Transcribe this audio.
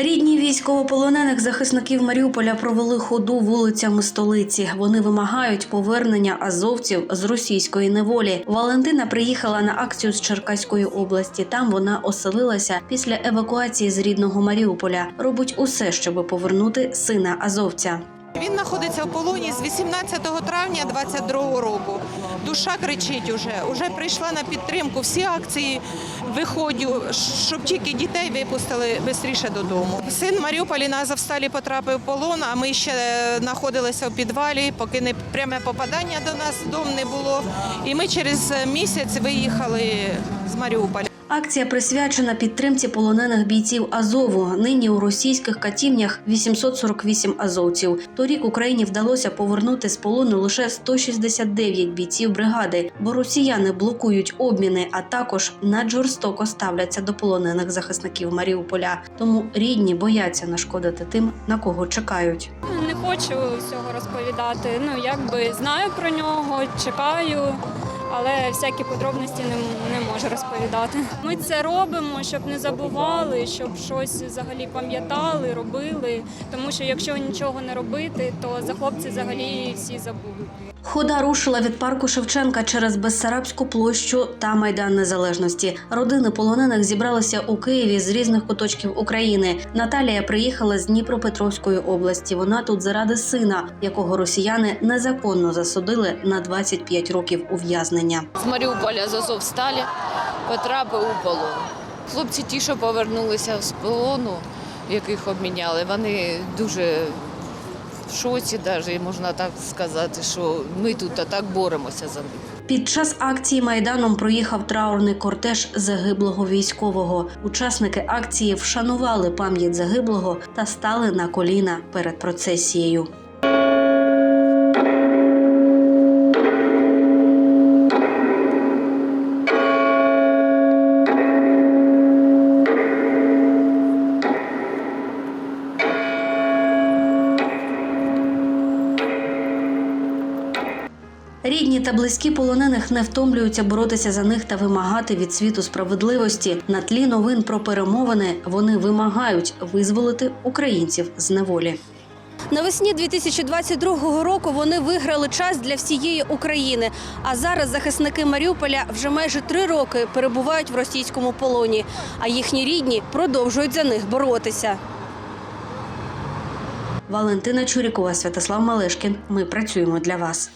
Рідні військовополонених захисників Маріуполя провели ходу вулицями столиці. Вони вимагають повернення азовців з російської неволі. Валентина приїхала на акцію з Черкаської області. Там вона оселилася після евакуації з рідного Маріуполя. Робить усе, щоб повернути сина азовця. Він знаходиться в полоні з 18 травня 22 року. Душа кричить уже. Уже прийшла на підтримку. Всі акції виходю, щоб тільки дітей випустили швидше додому. Син Маріуполі на Азовсталі потрапив в полон, а ми ще знаходилися в підвалі, поки не пряме попадання до нас в дом не було. І ми через місяць виїхали з Маріуполя. Акція присвячена підтримці полонених бійців Азову. Нині у російських катівнях 848 азовців. Торік Україні вдалося повернути з полону лише 169 бійців бригади, бо росіяни блокують обміни, а також наджорстоко ставляться до полонених захисників Маріуполя. Тому рідні бояться нашкодити тим, на кого чекають. Не хочу всього розповідати. Ну якби знаю про нього, чекаю, але всякі подробності не, не можу розповідати. Ми це робимо, щоб не забували, щоб щось взагалі пам'ятали, робили. Тому що якщо нічого не робити, то за хлопці взагалі всі забудуть. Хода рушила від парку Шевченка через Бессарабську площу та Майдан Незалежності. Родини полонених зібралися у Києві з різних куточків України. Наталія приїхала з Дніпропетровської області. Вона тут заради сина, якого росіяни незаконно засудили на 25 років ув'язнення. з Маріуполя з Азовсталі потрапив у полон. Хлопці ті, що повернулися з полону, яких обміняли, вони дуже в шоці, навіть можна так сказати, що ми тут так боремося за них. Під час акції майданом проїхав траурний кортеж загиблого військового. Учасники акції вшанували пам'ять загиблого та стали на коліна перед процесією. Рідні та близькі полонених не втомлюються боротися за них та вимагати від світу справедливості. На тлі новин про перемовини вони вимагають визволити українців з неволі. Навесні 2022 року вони виграли час для всієї України. А зараз захисники Маріуполя вже майже три роки перебувають в російському полоні, а їхні рідні продовжують за них боротися. Валентина Чурікова, Святослав Малешкін. Ми працюємо для вас.